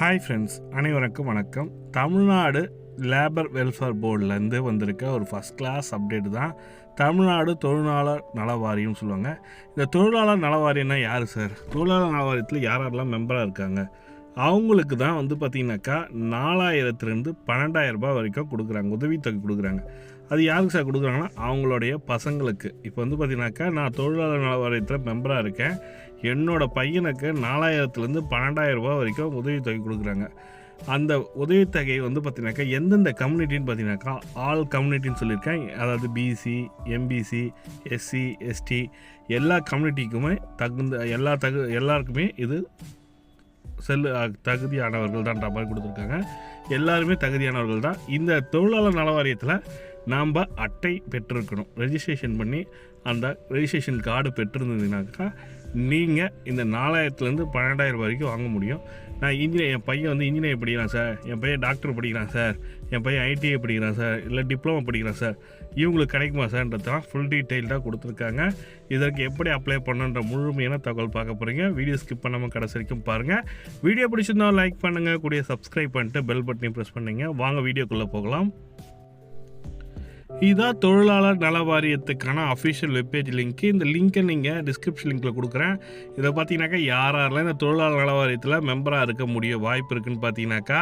Hi friends அனைவருக்கும் வணக்கம். Tamil Nadu labour welfare போர்ட்லேருந்து வந்திருக்க ஒரு ஃபஸ்ட் கிளாஸ் அப்டேட் தான் தமிழ்நாடு தொழிலாளர் நல வாரியம்னு சொல்லுவாங்க. இந்த தொழிலாளர் நல வாரியம்னா யார் சார் தொழிலாளர் நல வாரியத்தில் யார் யாரெல்லாம் மெம்பராக இருக்காங்க? அவங்களுக்கு தான் வந்து பார்த்திங்கனாக்கா நாலாயிரத்துலேருந்து பன்னெண்டாயிரம் ரூபாய் வரைக்கும் கொடுக்குறாங்க உதவித்தொகை கொடுக்குறாங்க. அது யாருக்கு சார் கொடுக்குறாங்கன்னா அவங்களுடைய பசங்களுக்கு. இப்போ வந்து பார்த்திங்கனாக்கா நான் தொழிலாளர் நல வாரியத்தில் மெம்பராக இருக்கேன். என்னோட பையனுக்கு நாலாயிரத்துலேருந்து பன்னெண்டாயிரம் ரூபாய் வரைக்கும் உதவித்தொகை கொடுக்குறாங்க. அந்த உதவித்தொகை வந்து பார்த்தீங்கன்னாக்கா எந்தெந்த கம்யூனிட்டின்னு பார்த்தீங்கன்னாக்கா ஆல் கம்யூனிட்டின்னு சொல்லியிருக்கேன். அதாவது பிசி எம்பிசி எஸ்சி எஸ்டி எல்லா கம்யூனிட்டிக்குமே தகுந்த எல்லா தகு எல்லாருக்குமே இது செல்லு தகுதியானவர்கள் தான்ன்ற மாதிரி கொடுத்துருக்காங்க. எல்லாருமே தகுதியானவர்கள் தான். இந்த தொழிலாளர் நல வாரியத்தில் நாம் அட்டை பெற்றிருக்கணும். ரெஜிஸ்ட்ரேஷன் பண்ணி அந்த ரெஜிஸ்ட்ரேஷன் கார்டு பெற்றிருந்ததுனாக்கா நீங்கள் இந்த நாலாயிரத்துலேருந்து பன்னெண்டாயிரம் வரைக்கும் வாங்க முடியும். நான் இன்ஜினியர் என் பையன் வந்து இன்ஜினியர் படிக்கிறான் சார். என் பையன் டாக்டர் படிக்கிறான் சார். என் பையன் ஐடிஐ படிக்கிறான் சார். இல்லை டிப்ளமோ படிக்கிறான் சார். இவங்களுக்கு கிடைக்குமா சார்ன்றதெல்லாம் ஃபுல் டீட்டெயில்டாக கொடுத்துருக்காங்க. இதற்கு எப்படி அப்ளை பண்ணுன்ற முழுமையான தகவல் பார்க்க போகிறீங்க வீடியோ ஸ்கிப் பண்ணாமல் கடைசி வரைக்கும் பாருங்கள் வீடியோ பிடிச்சிருந்தால் லைக் பண்ணுங்கள் கூடிய சப்ஸ்கிரைப் பண்ணிட்டு பெல் பட்டனையும் ப்ரெஸ் பண்ணுங்கள் வாங்க வீடியோக்குள்ளே போகலாம். இதான் தொழிலாளர் நல வாரியத்துக்கான அஃபிஷியல் வெப்பேஜ் லிங்க் இந்த லிங்க்கை நீங்கள் டிஸ்கிரிப்ஷன் லிங்க்கில் கொடுக்குறேன். இதை பார்த்தீங்கன்னாக்கா யார் யாரெல்லாம் இந்த தொழிலாளர் நல வாரியத்தில் மெம்பராக இருக்க முடிய வாய்ப்பு இருக்குன்னு பார்த்தீங்கன்னாக்கா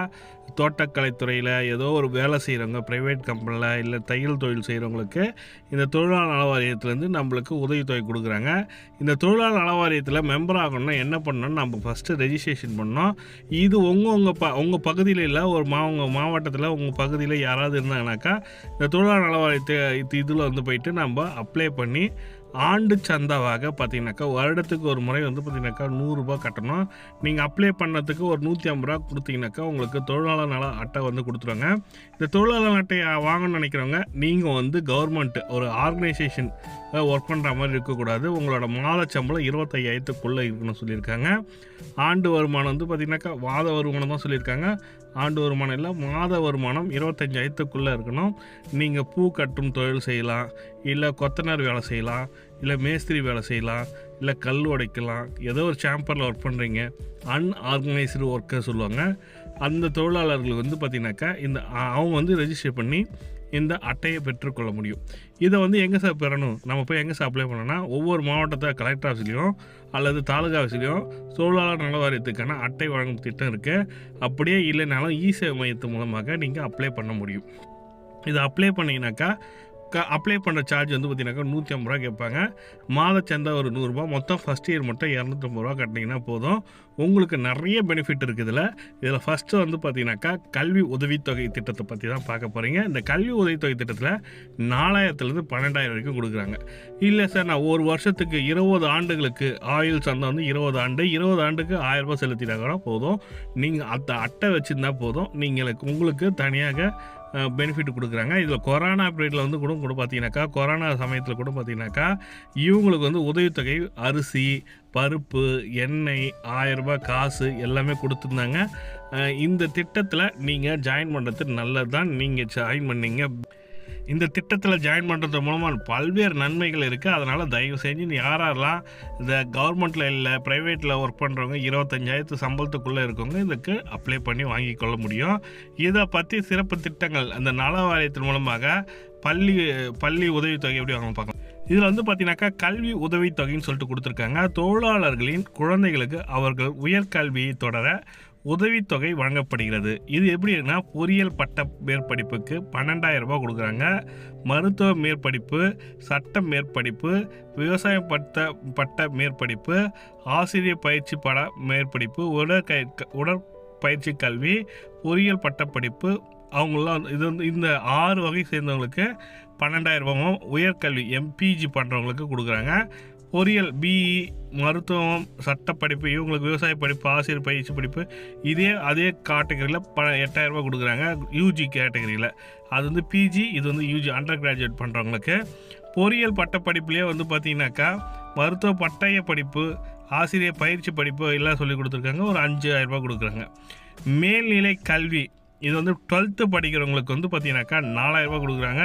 தோட்டக்கலைத்துறையில் ஏதோ ஒரு வேலை செய்கிறவங்க ப்ரைவேட் கம்பெனியில் இல்லை தையல் தொழில் செய்கிறவங்களுக்கு இந்த தொழிலாளர் நல வாரியத்துலேருந்து நம்மளுக்கு உதவித்தொகை கொடுக்குறாங்க. இந்த தொழிலாளர் நல வாரியத்தில் மெம்பர் ஆகணும்னா என்ன பண்ணணும்னு நம்ம ஃபஸ்ட்டு ரெஜிஸ்ட்ரேஷன் பண்ணோம் இது உங்கள் உங்கள் ப உங்கள் பகுதியில் இல்லை ஒரு மா உங்கள் மாவட்டத்தில் உங்கள் பகுதியில் யாராவது இருந்தாங்கனாக்கா இந்த தொழிலாளர் நல வாரியத்தை இது இதில் வந்து போயிட்டு நம்ம அப்ளை பண்ணி ஆண்டு சந்தாவாக பார்த்தீங்கன்னாக்கா வருடத்துக்கு ஒரு முறை வந்து பார்த்தீங்கன்னாக்கா நூறுரூபா கட்டணும். நீங்கள் அப்ளை பண்ணதுக்கு ஒரு நூற்றி ஐம்பது ரூபா கொடுத்தீங்கன்னாக்கா உங்களுக்கு தொழிலாளர் நல அட்டை வந்து கொடுத்துருவாங்க. இந்த தொழிலாளர் அட்டையை வாங்கணும்னு நினைக்கிறவங்க நீங்கள் வந்து கவர்மெண்ட் ஒரு ஆர்கனைசேஷன் ஒர்க் பண்ணுற மாதிரி இருக்கக்கூடாது. உங்களோட மாத சம்பளம் இருபத்தையாயிரத்துக்குள்ளே இருக்கணும்னு சொல்லியிருக்காங்க. ஆண்டு வருமானம் வந்து பார்த்திங்கனாக்கா வாத வருமானம் தான் சொல்லியிருக்காங்க. ஆண்டு வருமானம் இல்லை மாத வருமானம் இருபத்தஞ்சாயிரத்துக்குள்ளே இருக்கணும். நீங்கள் பூ கட்டும் தொழில் செய்யலாம் இல்லை கொத்தனார் வேலை செய்யலாம் இல்லை மேஸ்திரி வேலை செய்யலாம் இல்லை கல் உடைக்கலாம் ஏதோ ஒரு சாம்பரில் ஒர்க் பண்ணுறீங்க. அன்ஆர்கனைஸ்டு ஒர்க்கர் சொல்லுவாங்க. அந்த தொழிலாளர்கள் வந்து பார்த்திங்கனாக்கா இந்த அவங்க வந்து ரெஜிஸ்டர் பண்ணி இந்த அட்டையை பெற்றுக்கொள்ள முடியும். இதை வந்து எங்கே சார் பெறணும்? நம்ம போய் எங்கே சார் அப்ளை பண்ணோம்னா ஒவ்வொரு மாவட்டத்தை கலெக்டர் ஆஃபீஸ்லேயும் அல்லது தாலுகா ஆஃபீஸ்லேயும் தொழிலாளர் நல வாரியத்துக்கான அட்டை வழங்கும் திட்டம் இருக்குது அப்படியே இல்லைனாலும் இ சேவை மையத்து மூலமாக நீங்கள் அப்ளை பண்ண முடியும். இதை அப்ளை பண்ணிங்கனாக்கா க அப்ளை பண்ணுற சார்ஜ் வந்து பார்த்தீங்கன்னாக்கா நூற்றி ஐம்பது ரூபா கேட்பாங்க. மாத சந்தா ஒரு நூறுரூபா மொத்தம் ஃபஸ்ட் இயர் மட்டும் இரநூத்தம்பது ரூபா கட்டினீங்கன்னா போதும். உங்களுக்கு நிறைய பெனிஃபிட் இருக்குது இதில். இதில் ஃபஸ்ட்டு வந்து பார்த்தீங்கன்னாக்கா கல்வி உதவித்தொகை திட்டத்தை பற்றி தான் பார்க்க போகிறீங்க இந்த கல்வி உதவித்தொகை திட்டத்தில் நாலாயிரத்துலேருந்து பன்னெண்டாயிரம் வரைக்கும் கொடுக்குறாங்க. இல்லை சார் நான் ஒரு வருஷத்துக்கு இருபது ஆண்டுகளுக்கு ஆயுள் சந்தை வந்து இருபது ஆண்டு இருபது ஆண்டுக்கு ஆயிரம் செலுத்தினாங்கன்னா செலுத்தினா கூட போதும். நீங்கள் அந்த அட்டை வச்சுருந்தா போதும். நீங்கள் உங்களுக்கு தனியாக பெனிஃபிட் கொடுக்குறாங்க. இதில் கொரோனா பீரியடில் வந்து கூட கூட பார்த்தீங்கன்னாக்கா கொரோனா சமயத்தில் கூட பார்த்தீங்கன்னாக்கா இவங்களுக்கு வந்து உதவித்தொகை அரிசி பருப்பு எண்ணெய் ஆயிரம் ரூபாய் காசு எல்லாமே கொடுத்துருந்தாங்க. இந்த திட்டத்தில் நீங்கள் ஜாயின் பண்ணுறது நல்லது தான் நீங்கள் ஜாயின் பண்ணீங்க. இந்த திட்டத்தில் ஜாயின் பண்ணுறது மூலமாக பல்வேறு நன்மைகள் இருக்குது அதனால் தயவு செஞ்சு யார் யாரெல்லாம் இந்த கவர்மெண்ட்டில் இல்லை ப்ரைவேட்டில் ஒர்க் பண்ணுறவங்க இருபத்தஞ்சாயிரத்து சம்பளத்துக்குள்ளே இருக்கவங்க இதுக்கு அப்ளை பண்ணி வாங்கிக்கொள்ள முடியும். இதை பற்றி சிறப்பு திட்டங்கள் அந்த நல வாரியத்தின் மூலமாக பள்ளி பள்ளி உதவித்தொகை எப்படி வாங்க பார்க்கலாம். இதில் வந்து பார்த்தீங்கன்னாக்கா கல்வி உதவித்தொகைன்னு சொல்லிட்டு கொடுத்துருக்காங்க. தொழிலாளர்களின் குழந்தைகளுக்கு அவர்கள் உயர்கல்வியை தொடர உதவித்தொகை வழங்கப்படுகிறது. இது எப்படின்னா பொறியியல் பட்ட மேற்படிப்புக்கு பன்னெண்டாயிரம் ரூபாய் கொடுக்குறாங்க. மருத்துவ மேற்படிப்பு சட்ட மேற்படிப்பு விவசாயம் பட்ட பட்ட மேற்படிப்பு ஆசிரியர் பயிற்சி பட மேற்படிப்பு உடற்கை உடற்பயிற்சி கல்வி பொறியியல் பட்டப்படிப்பு அவங்களாம் இது வந்து இந்த ஆறு வகை சேர்ந்தவங்களுக்கு பன்னெண்டாயிரம் ரூபாயும் உயர்கல்வி எம்பிஜி பண்ணுறவங்களுக்கு கொடுக்குறாங்க. பொறியியல் பிஇ மருத்துவம் சட்டப்படிப்பு இவங்களுக்கு விவசாய படிப்பு ஆசிரியர் பயிற்சி படிப்பு இதே அதே கேட்டகரியில் ப எட்டாயிரரூபா கொடுக்குறாங்க யூஜி கேட்டகரியில் அது வந்து பிஜி இது வந்து யூஜி அண்டர் கிராஜுவேட் பண்ணுறவங்களுக்கு பொறியியல் பட்டப்படிப்புலேயே வந்து பார்த்தீங்கன்னாக்கா மருத்துவ பட்டய படிப்பு ஆசிரியர் பயிற்சி படிப்பு எல்லாம் சொல்லி கொடுத்துருக்காங்க ஒரு அஞ்சாயிரம் கொடுக்குறாங்க. மேல்நிலை கல்வி இது வந்து டுவெல்த்து படிக்கிறவங்களுக்கு வந்து பார்த்தீங்கன்னாக்கா நாலாயிரரூபா கொடுக்குறாங்க.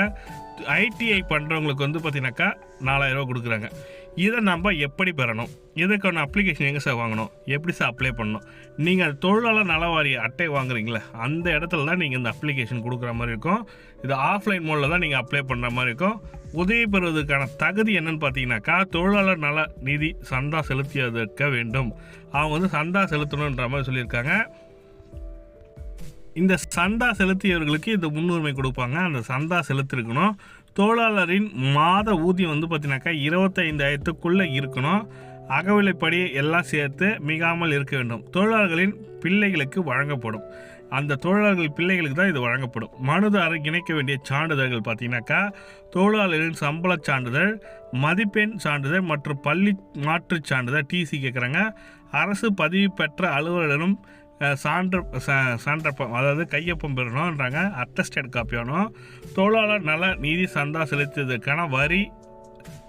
ஐடிஐ பண்ணுறவங்களுக்கு வந்து பார்த்தீங்கன்னாக்கா நாலாயிரரூபா கொடுக்குறாங்க. இதை நம்ம எப்படி பெறணும்? இதுக்கான அப்ளிகேஷன் எங்கே சார் வாங்கணும்? எப்படி சார் அப்ளை பண்ணணும்? நீங்கள் தொழிலாளர் நலவாரிய அட்டை வாங்குறீங்களே அந்த இடத்துல தான் நீங்கள் இந்த அப்ளிகேஷன் கொடுக்குற மாதிரி இருக்கும். இது ஆஃப்லைன் மோடில் தான் நீங்கள் அப்ளை பண்ணுற மாதிரி இருக்கும். உதவி பெறுவதற்கான தகுதி என்னன்னு பார்த்தீங்கன்னாக்கா தொழிலாளர் நல நிதி சந்தா செலுத்தியதற்க வேண்டும். அவங்க வந்து சந்தா செலுத்தணுன்ற மாதிரி சொல்லியிருக்காங்க. இந்த சந்தா செலுத்தியவர்களுக்கு இந்த முன்னுரிமை கொடுப்பாங்க. அந்த சந்தா செலுத்திருக்கணும். தொழிலாளரின் மாத ஊதியம் வந்து பார்த்தீங்கன்னாக்கா இருபத்தைந்தாயிரத்துக்குள்ளே இருக்கணும். அகவிலைப்படி எல்லாம் சேர்த்து மிகாமல் இருக்க வேண்டும். தொழிலாளர்களின் பிள்ளைகளுக்கு வழங்கப்படும். அந்த தொழிலாளர்கள் பிள்ளைகளுக்கு தான் இது வழங்கப்படும். மனுதாரர் இணைக்க வேண்டிய சான்றிதழ்கள் பார்த்தீங்கன்னாக்கா தொழிலாளரின் சம்பள சான்றிதழ் மதிப்பெண் சான்றிதழ் மற்றும் பள்ளி மாற்றுச் சான்றிதழ் டிசி கேட்குறாங்க அரசு பதிவு பெற்ற அலுவலரிடம் சான்று ச- சான்றப்பம் அதாவது கையொப்பம் பெறணுன்றாங்க அட்டஸ்டட் காப்பி வேணும். தொழிலாளர் நல நிதி சந்தா செலுத்தியதற்கான வரி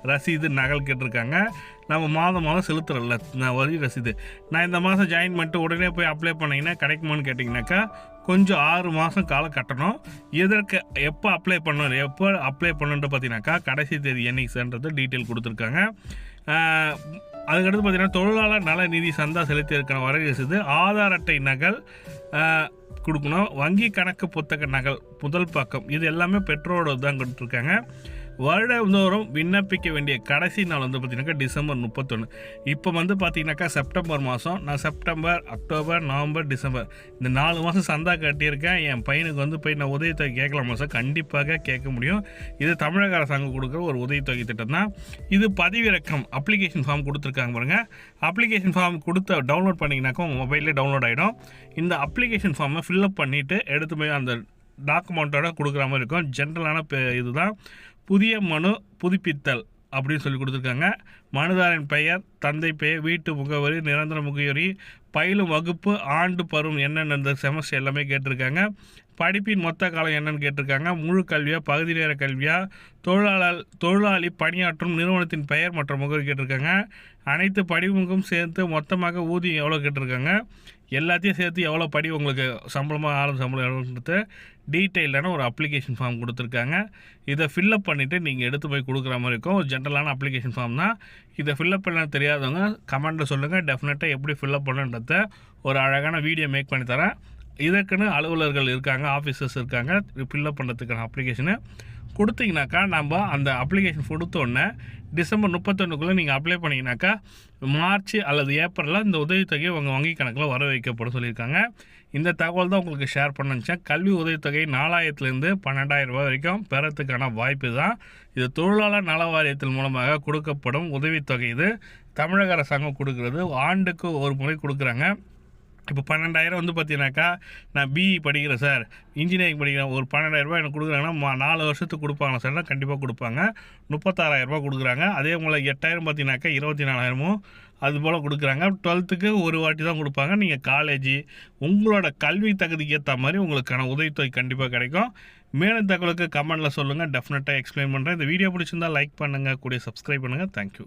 ரசீது நகல் கேட்டிருக்காங்க. நம்ம மாதம் மாதம் செலுத்துறோம்ல நான் வரி ரசீது. நான் இந்த மாதம் ஜாயின் பண்ணிட்டு உடனே போய் அப்ளை பண்ணீங்கன்னா கிடைக்குமான்னு கேட்டிங்கனாக்கா கொஞ்சம் ஆறு மாதம் காலம் கட்டணும். எதற்கு எப்போ அப்ளை பண்ணணும் எப்போ அப்ளை பண்ணுன்ட்டு பார்த்தீங்கன்னாக்கா கடைசி தேதி என்னைக்குன்றது டீட்டெயில் கொடுத்துருக்காங்க. அதுக்கடுத்து பார்த்தீங்கன்னா தொழிலாளர் நல நிதி சந்தா செலுத்தியதற்கான வரி ரசீது ஆதார் அட்டை நகல் கொடுக்கணும். வங்கி கணக்கு புத்தக நகல் முதல் பக்கம். இது எல்லாமே பெற்றோரோட தான் கொடுத்துருக்காங்க. வருடந்தோறும் விண்ணப்பிக்க வேண்டிய கடைசி நாள் வந்து பார்த்தீங்கன்னாக்கா டிசம்பர் முப்பத்தொன்று இப்போ வந்து பார்த்தீங்கன்னாக்கா செப்டம்பர் மாதம். நான் செப்டம்பர் அக்டோபர் நவம்பர் டிசம்பர். இந்த நாலு மாதம் சந்தா கட்டியிருக்கேன். என் பையனுக்கு வந்து போய் நான் உதவித்தொகை கேட்கலாமா சார்? கண்டிப்பாக கேட்க முடியும். இது தமிழக அரசாங்கம் கொடுக்குற ஒரு உதவித்தொகை திட்டம் தான். இது பதிவிறக்கம் அப்ளிகேஷன் ஃபார்ம் கொடுத்துருக்காங்க பாருங்க. அப்ளிகேஷன் ஃபார்ம் கொடுத்த டவுன்லோட் பண்ணிங்கனாக்கா உங்கள் மொபைல்லே டவுன்லோட் ஆகிடும் இந்த அப்ளிகேஷன் ஃபார்மை ஃபில்லப் பண்ணிவிட்டு எடுத்து போய் அந்த டாக்குமெண்ட்டோட கொடுக்குற மாதிரி இருக்கும். ஜென்ரலான பே- இதுதான். புதிய மனு புதுப்பித்தல் அப்படின்னு சொல்லி கொடுத்துருக்காங்க. மனுதாரின் பெயர் தந்தை பெயர் வீட்டு முகவரி நிரந்தர முகவரி பயிலும் வகுப்பு ஆண்டு பருவம் என்னென்ன இந்த செமஸ்டர் எல்லாமே கேட்டிருக்காங்க. படிப்பின் மொத்த காலம் என்னன்னு கேட்டிருக்காங்க. முழு கல்வியா பகுதி நேர கல்வியா? தொழிலாளர் தொழிலாளி பணியாற்றும் நிறுவனத்தின் பெயர் மற்றும் முகவரி கேட்டிருக்காங்க. அனைத்து படிவுக்கும் சேர்த்து மொத்தமாக ஊதியம் எவ்வளோ கேட்டிருக்காங்க? எல்லாத்தையும் சேர்த்து எவ்வளோ படி உங்களுக்கு சம்பளமாக ஆளும் சம்பளம் எவ்வளோன்றது டீட்டெயிலான ஒரு அப்ளிகேஷன் ஃபார்ம் கொடுத்துருக்காங்க. இதை ஃபில்லப் பண்ணிவிட்டு நீங்கள் எடுத்து போய் கொடுக்குற மாதிரி இருக்கும். ஒரு ஜென்ரலான அப்ளிகேஷன் ஃபார்ம் தான். இதை ஃபில்லப் பண்ண தெரியாதவங்க கமெண்ட்டில் சொல்லுங்கள் டெஃபினட்டாக எப்படி ஃபில்அப் பண்ணுன்றத ஒரு அழகான வீடியோ மேக் பண்ணி தரேன். இதற்குன்னு அலுவலர்கள் இருக்காங்க ஆஃபீஸர்ஸ் இருக்காங்க ஃபில்லப் பண்ணுறதுக்கான அப்ளிகேஷனு கொடுத்தீங்கனாக்கா நம்ம அந்த அப்ளிகேஷன் கொடுத்தோடனே டிசம்பர் முப்பத்தொன்றுக்குள்ளே நீங்கள் அப்ளை பண்ணிங்கனாக்கா மார்ச் அல்லது ஏப்ரலில் இந்த உதவித்தொகை உங்கள் வங்கி கணக்கில் வர வைக்கப்படும் சொல்லியிருக்காங்க. இந்த தகவல் தான் உங்களுக்கு ஷேர் பண்ணுச்சேன் கல்வி உதவித்தொகை நாலாயிரத்துலேருந்து பன்னெண்டாயிரம் ரூபாய் வரைக்கும் பெறத்துக்கான வாய்ப்பு தான் இது தொழிலாளர் நல வாரியத்தின் மூலமாக கொடுக்கப்படும் உதவித்தொகை இது. தமிழக அரசாங்கம் கொடுக்குறது. ஆண்டுக்கு ஒரு முறை கொடுக்குறாங்க. இப்போ பன்னெண்டாயிரம் வந்து பார்த்தீங்கன்னாக்கா நான் பிஇ படிக்கிறேன் சார் இன்ஜினியரிங் படிக்கிறேன். ஒரு பன்னெண்டாயிரம் ரூபாய் எனக்கு கொடுக்குறாங்கன்னா மா- நாலு வருஷத்துக்கு கொடுப்பாங்க சார் கண்டிப்பாக கொடுப்பாங்க. முப்பத்தாறாயிரம் ரூபாய் கொடுக்குறாங்க. அதே போல் எட்டாயிரம் பார்த்தீங்கன்னாக்கா இருபத்தி நாலாயிரமும் அது போல் கொடுக்குறாங்க. டுவெல்த்துக்கு ஒரு வாட்டி தான் கொடுப்பாங்க. நீங்கள் காலேஜ் உங்களோட கல்வி தகுதிக்கு ஏற்ற மாதிரி உங்களுக்கான உதவித்தொகை கண்டிப்பாக கிடைக்கும். மேலும் தகவலுக்கு கமெண்டில் சொல்லுங்கள் டெஃபினட்டாக எக்ஸ்பிளைன் பண்ணுறேன் இந்த வீடியோ பிடிச்சிருந்தால் லைக் பண்ணுங்கள் கூடிய சப்ஸ்கிரைப் பண்ணுங்கள் தேங்க்யூ